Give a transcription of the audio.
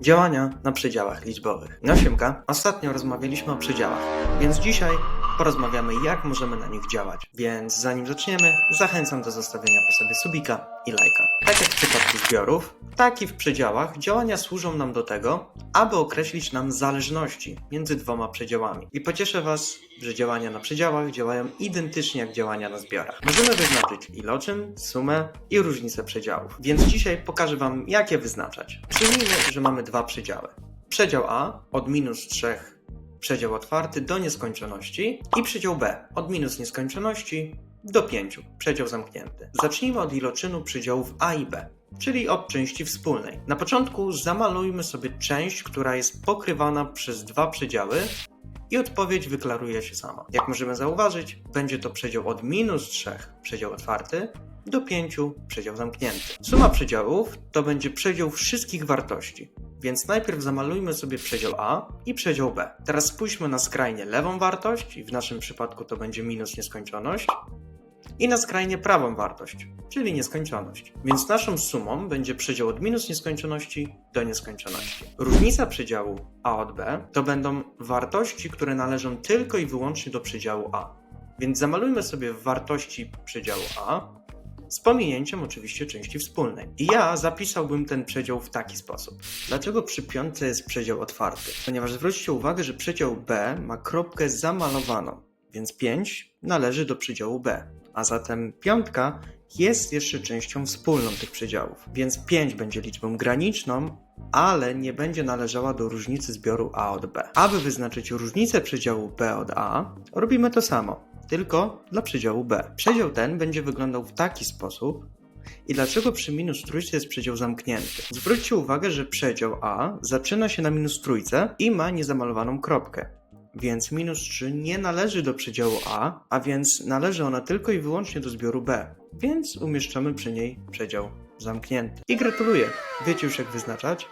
Działania na przedziałach liczbowych. No siemka, ostatnio rozmawialiśmy o przedziałach, więc dzisiaj porozmawiamy jak możemy na nich działać. Więc zanim zaczniemy, zachęcam do zostawienia po sobie subika i lajka. Tak jak w przypadku zbiorów, tak i w przedziałach działania służą nam do tego, aby określić nam zależności między dwoma przedziałami. I pocieszę Was, że działania na przedziałach działają identycznie jak działania na zbiorach. Możemy wyznaczyć iloczyn, sumę i różnicę przedziałów. Więc dzisiaj pokażę Wam, jak je wyznaczać. Przyjmijmy, że mamy dwa przedziały. Przedział A od minus 3 przedział otwarty do nieskończoności i przedział B od minus nieskończoności do 5, przedział zamknięty. Zacznijmy od iloczynu przedziałów A i B, czyli od części wspólnej. Na początku zamalujmy sobie część, która jest pokrywana przez dwa przedziały i odpowiedź wyklaruje się sama. Jak możemy zauważyć, będzie to przedział od minus 3, przedział otwarty, do 5, przedział zamknięty. Suma przedziałów to będzie przedział wszystkich wartości. Więc najpierw zamalujmy sobie przedział A i przedział B. Teraz spójrzmy na skrajnie lewą wartość, i w naszym przypadku to będzie minus nieskończoność, i na skrajnie prawą wartość, czyli nieskończoność. Więc naszą sumą będzie przedział od minus nieskończoności do nieskończoności. Różnica przedziału A od B to będą wartości, które należą tylko i wyłącznie do przedziału A. Więc zamalujmy sobie wartości przedziału A z pominięciem oczywiście części wspólnej. I ja zapisałbym ten przedział w taki sposób. Dlaczego przy piątce jest przedział otwarty? Ponieważ zwróćcie uwagę, że przedział B ma kropkę zamalowaną, więc 5 należy do przedziału B. A zatem piątka jest jeszcze częścią wspólną tych przedziałów, więc 5 będzie liczbą graniczną, ale nie będzie należała do różnicy zbioru A od B. Aby wyznaczyć różnicę przedziału B od A, robimy to samo, tylko dla przedziału B. Przedział ten będzie wyglądał w taki sposób, i dlaczego przy minus trójce jest przedział zamknięty? Zwróćcie uwagę, że przedział A zaczyna się na minus trójce i ma niezamalowaną kropkę. Więc minus 3 nie należy do przedziału A, a więc należy ona tylko i wyłącznie do zbioru B. Więc umieszczamy przy niej przedział zamknięty. I gratuluję, wiecie już jak wyznaczać